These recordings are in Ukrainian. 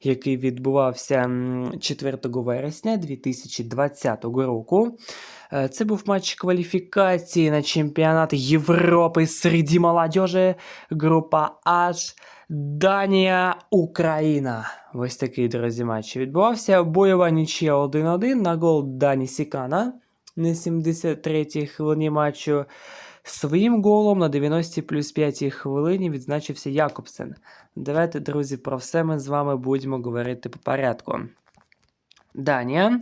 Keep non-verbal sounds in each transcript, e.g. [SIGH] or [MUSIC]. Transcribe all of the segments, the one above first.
який відбувався 4 вересня 2020 року. Е, Це був матч кваліфікації на чемпіонат Європи серед молодежі, група H. Данія, Україна. Ось такий, друзі, матч відбувався. Бойова нічия 1-1 на гол Дані Сікана на 73-й хвилині матчу. Своїм голом на 90 плюс 5 хвилині відзначився Якобсен. Давайте, друзі, про все ми з вами будемо говорити по порядку. Данія,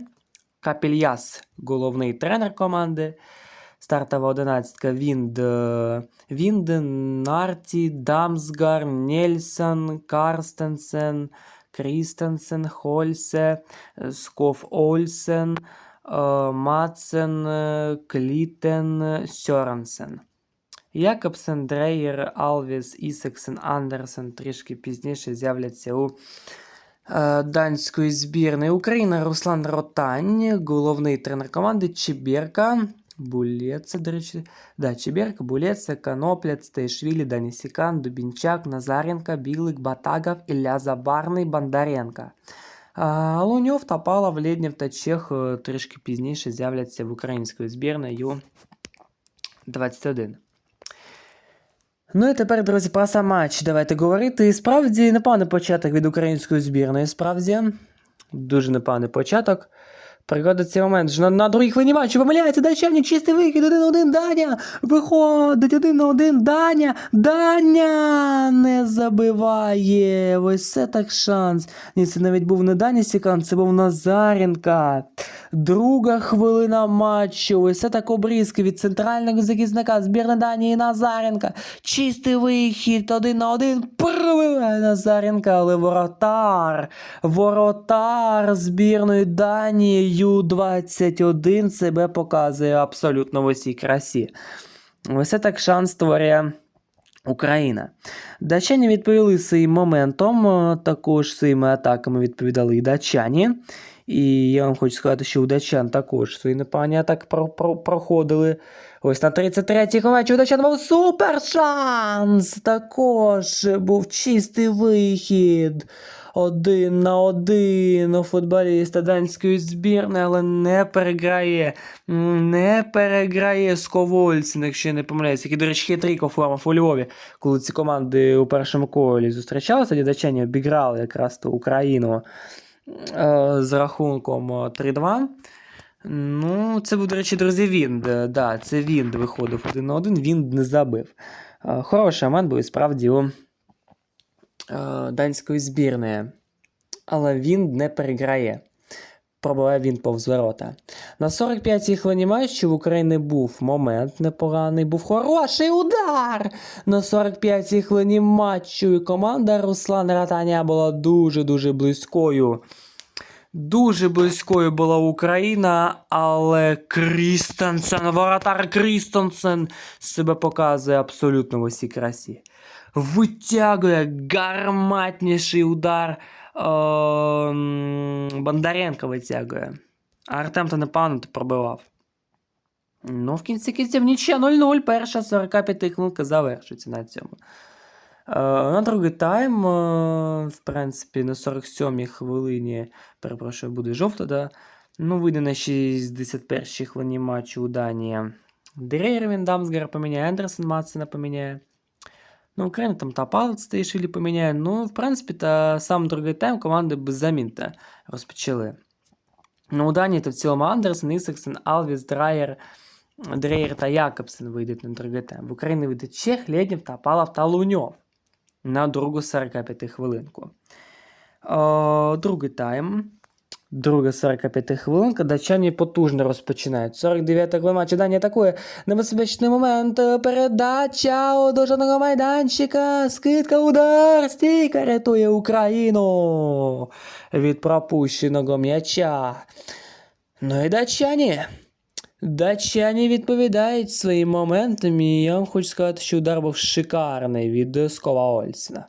Капільяс, головний тренер команди. Стартова одинадцятка Вінд, Вінден, Нарті, Дамсгар, Нельсон, Карстенсен, Крістенсен, Хольсе, Скоф Ольсен, е, Мацен, е, Клітен, Сьоренсен. Якобсен, Дрейєр, Алвіс, Ісексен, Андерсен трішки пізніше з'являться у е, данської збірної України Руслан Ротань, головний тренер команди Чебірка. Булеца, до речі, да, Чеберка, Булеца, Конопляц, Тейшвілі, Данісікан, Дубінчак, Назаренко, Білик, Батагов, Ілля Забарний, Бондаренко. А, Луньов, Топалов, Леднєв та Чех е, трішки пізніше з'являться в української збірної Ю-21. Ну і тепер, друзі, про сам матч давайте говорити. І Справді непоганий початок від української збірної. Справді, дуже непоганий початок. Пригодиться цей момент. На, на другій хвилині матчу помиляється Дачевник, чистий вихід, один на один Даня. Виходить один на один Даня. Даня не забиває. Ось це так шанс. Ні, це навіть був не Даня Сікан, це був Назаренка. Друга хвилина матчу. Ось так обрізки від центрального захисника збірної Данії Назаренка. Чистий вихід, один на один. Пробиває Назаренка, але воротар. Воротар збірної Данії Ю-21 себе показує абсолютно в усій красі. Ось так шанс створює Україна. Датчані відповіли своїм моментом, е, також своїми атаками відповідали і датчані. І я вам хочу сказати, що у датчан також свої непогані атаки про- про- проходили. Ось на 33-й матчі у датчан був супер шанс! Також був чистий вихід. Один на один у футболіста данської збірної, але не переграє. Не переграє Сковольцин, якщо я не помиляюся, який, до речі, хитрик оформив у Львові, коли ці команди у першому колі зустрічалися, тоді обіграли якраз ту Україну е, з рахунком е, 3-2. Ну, це був, до речі, друзі, Вінд. Да, це Вінд виходив один на один, Вінд не забив. Хороший момент був і справді у данської збірної. Але він не переграє. Пробиває він повз ворота. На 45-й хвилині матчу в України був момент непоганий, був хороший удар. На 45-й хвилині матчу і команда Руслана Ратаня була дуже-дуже близькою. Дуже близькою була Україна, але Крістенсен, воротар Крістенсен себе показує абсолютно в усій красі. Витягує гарматніший удар. Ем, Бондаренко витягує. Артем то то пробивав. Ну, в кінці кінців нічия 0-0. Перша 45 хвилинка завершується на цьому. Е, на другий тайм, е, в принципі, на 47-й хвилині, перепрошую, буде жовта, да? Ну, вийде на 61-й хвилині матчу у Данії. Дерейр він Дамсгар поміняє, Андерсен Матсена поміняє. Ну, Україна там та палець Стейшвілі поміняє. Ну, в принципі, та сам другий тайм команди без замін та розпочали. Ну, у Данії то в цілому Андерсен, Ісаксен, Алвіс, Драйер, Дрейер та Якобсен вийдуть на другий тайм. В Україні вийде Чех, Лєднєв, Тапалов та Луньов на другу 45 хвилинку. О, другий тайм. Друга 45 хвилинка. Датчані потужно розпочинають. 49 хвилина матчу атакує. Небезпечний момент. Передача до жодного майданчика. Скидка, удар. Стійка рятує Україну від пропущеного м'яча. Ну і датчані. Датчані відповідають своїм моментом, і я вам хочу сказати, що удар був шикарний від Скова Ольсена.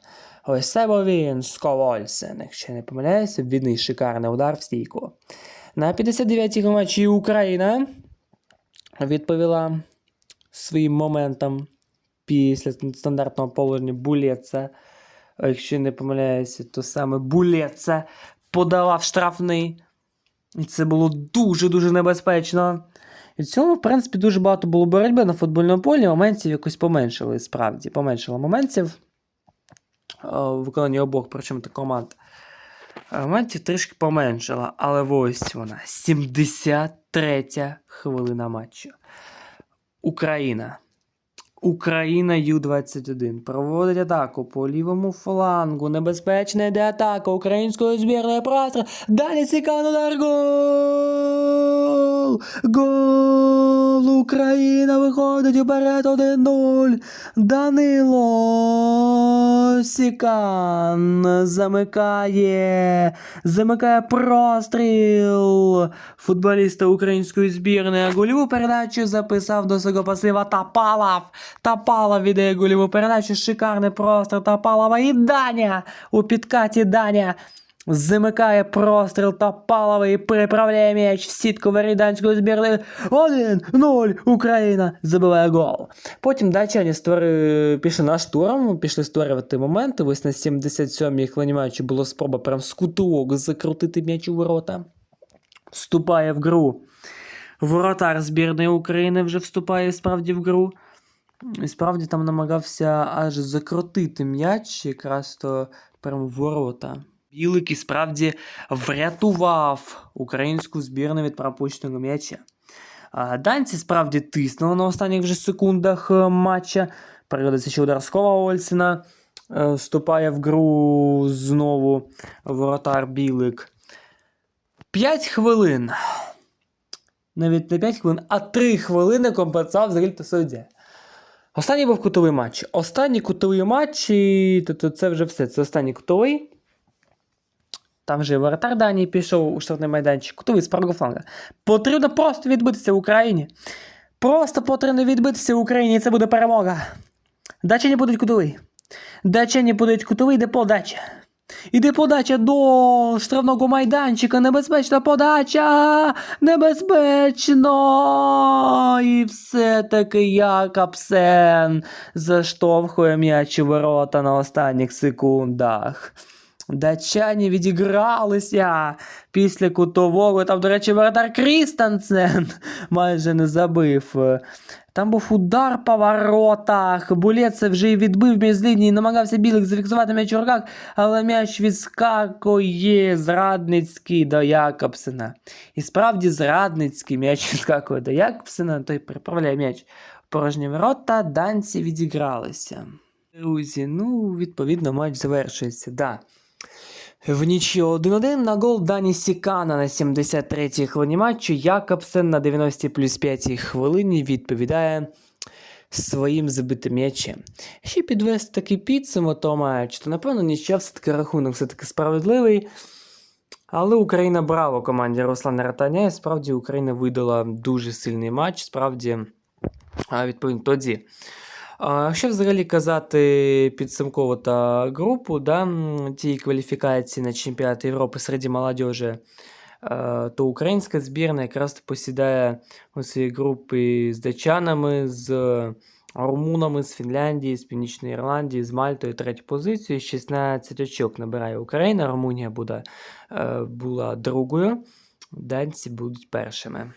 Ось це був він, Скова Ольсен, якщо не помиляюся, відний шикарний удар в стійку. На 59-й матчі Україна відповіла своїм моментом після стандартного положення Булеца. Якщо не помиляюся, то саме Булеца подавав штрафний. І це було дуже-дуже небезпечно. І в цьому, в принципі, дуже багато було боротьби на футбольному полі. Моментів якось поменшили, справді. Поменшило моментів е, у виконанні обох, причому та команд. Е, Моментів трішки поменшила, але ось вона. 73 хвилина матчу. Україна. Україна Ю-21 проводить атаку по лівому флангу. Небезпечна йде атака української збірної простір. Далі удар. Гол! Гол! Україна виходить уперед 1-0. Данило Сікан замикає. Замикає простріл. Футболіста української збірної гольову передачу записав до свого пасива Тапалов. Тапалов віддає гольову передачу. Шикарний простріл Тапалова і Даня. У підкаті Даня. Замикає простріл Топалова і переправляє м'яч в сітку варіданської збірної. 1-0 Україна забиває гол. Потім датчані створили, пішли на штурм, пішли створювати моменти. Ось на 77-й хвилині матчу спроба прям з кутовок закрутити м'яч у ворота. Вступає в гру. Воротар збірної України вже вступає справді в гру. І справді там намагався аж закрутити м'яч, якраз то прямо ворота. Білик і справді врятував українську збірну від пропущеного м'яча. Данці справді тиснули на останніх вже секундах е, матча. Передається ще удар Скова Ольсена. Е, Вступає в гру знову воротар Білик. 5 хвилин. Навіть не 5 хвилин, а 3 хвилини компенсував взагалі то суддя. Останній був кутовий матч. Останній кутовий матч, то це вже все. Це останній кутовий. Там вже воротар Данії пішов у штрафний майданчик, кутовий з правого фланга. Потрібно просто відбитися в Україні. Просто потрібно відбитися в Україні, і це буде перемога. Дачані будуть кутовий. Дачані будуть кутовий, йде подача. Іде подача до штрафного майданчика. Небезпечна подача. Небезпечно. І все-таки Якобсен заштовхує м'яч у ворота на останніх секундах. Датчані відігралися після кутового. Там, до речі, воротар Крістансен [LAUGHS] майже не забив. Там був удар по воротах. Булеце вже відбив між лінії, намагався білик зафіксувати м'яч у руках, але м'яч відскакує зрадницький до Якобсена. І справді зрадницький м'яч [LAUGHS] відскакує до Якобсена, той приправляє м'яч порожні ворота, данці відігралися. Друзі, ну, відповідно, матч завершується. Да. В нічі 1-1 на гол Дані Сікана на 73-й хвилині матчу. Якобсен на 90 плюс 5 хвилині відповідає своїм забитим м'ячем. Ще підвести такий підсумок того матчу, то напевно нічия все-таки рахунок все-таки справедливий. Але Україна браво команді Руслана Ратаня. Справді Україна видала дуже сильний матч. Справді, відповідно, тоді. Якщо взагалі казати підсумково та групу, да, тієї кваліфікації на чемпіонат Європи серед молодіжі, е, то українська збірна якраз посідає у своїй групі з датчанами, з румунами, з Фінляндії, з Північної Ірландії, з Мальтою третю позицію. 16 очок набирає Україна. Румунія буде, е, була другою. Данці будуть першими.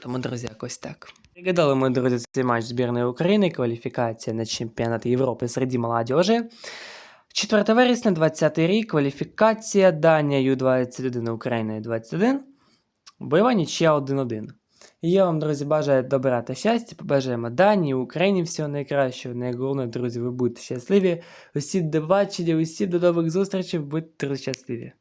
Тому, друзі, якось так. Пригадали ми, друзі, цей матч збірної України, кваліфікація на чемпіонат Європи серед молодіжі. 4 вересня, 20 рік, кваліфікація Данія Ю-21, Україна Ю-21. Бойова нічия 1-1. І я вам, друзі, бажаю добра та щастя. Побажаємо Данії, Україні всього найкращого. Найголовніше, друзі, ви будете щасливі. Усі до бачення, усі до нових зустрічей, будьте щасливі.